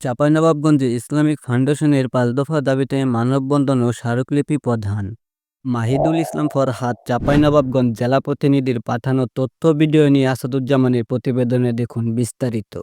চাঁপাইনবাবগঞ্জে Islamic ফাউন্ডেশনের পাঁচ দফা দাবিতে মানববন্ধন ও স্মারকলিপি প্রধান। মাহিদুল ইসলাম ফরহাদ চাঁপাইনবাবগঞ্জ জেলা প্রতিনিধির পাঠানো তথ্য ভিডিও নিয়ে আসাদুজ্জামানের প্রতিবেদনে দেখুন বিস্তারিত।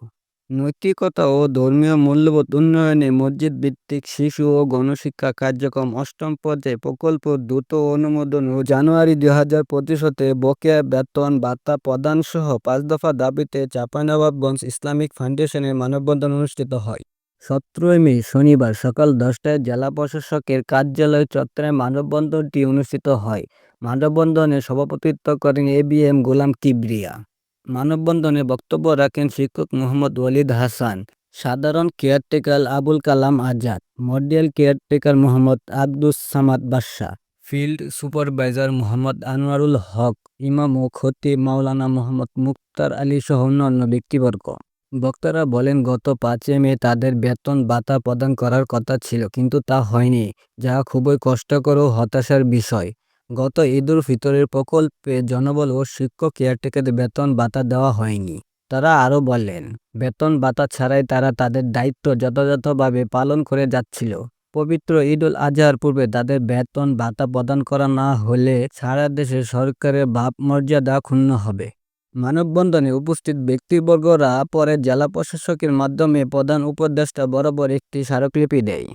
নৈতিকতা ও ধর্মীয় মূল্যবোধ উন্নয়নে মসজিদ ভিত্তিক শিশু ও গণশিক্ষা কার্যক্রম অষ্টম পর্যায়ে প্রকল্প দ্রুত অনুমোদন ও জানুয়ারি দুই হাজার পঁচিশ হতে বকেয়া বেতন ভাতা প্রদানসহ পাঁচ দফা দাবিতে চাঁপাইনবাবগঞ্জ ইসলামিক ফাউন্ডেশনের মানববন্ধন অনুষ্ঠিত হয়। সতেরোই মে, শনিবার সকাল দশটায় জেলা প্রশাসকের কার্যালয় চত্বরে মানববন্ধনটি অনুষ্ঠিত হয়। মানববন্ধনে সভাপতিত্ব করেন A B M Golam Kibria. মানববন্ধনে বক্তব্য রাখেন শিক্ষক মোহাম্মদ ওয়ালিদ হাসান, সাধারণ caretaker Abul Kalam Azad, model caretaker Mohammad Abdus Samad Badsha, field supervisor Mohammad Anwarul Haque, ইমাম ও খতিব মাওলানা মোহাম্মদ মুক্তার আলী সহ অন্যান্য ব্যক্তিবর্গ। বক্তারা বলেন, গত পাঁচই মে তাদের বেতন ভাতা প্রদান করার কথা ছিল, কিন্তু তা হয়নি, যা খুবই কষ্টকর ও হতাশার বিষয়। গত ঈদুল ফিতরের প্রকল্পে জনবল ও শিক্ষক কেয়ারটেকারদের বেতন ভাতা দেওয়া হয়নি। তারা আরও বলেন বেতন ভাতা ছাড়াই তারা তাদের দায়িত্ব যথাযথভাবে পালন করে যাচ্ছিল। পবিত্র ঈদুল আজহার পূর্বে তাদের বেতন ভাতা প্রদান করা না হলে সারা দেশে সরকারের ভাবমর্যাদা ক্ষুণ্ণ হবে। মানববন্ধনে উপস্থিত ব্যক্তিবর্গরা পরে জেলা প্রশাসকের মাধ্যমে প্রধান উপদেষ্টা বরাবর একটি স্মারকলিপি দেয়।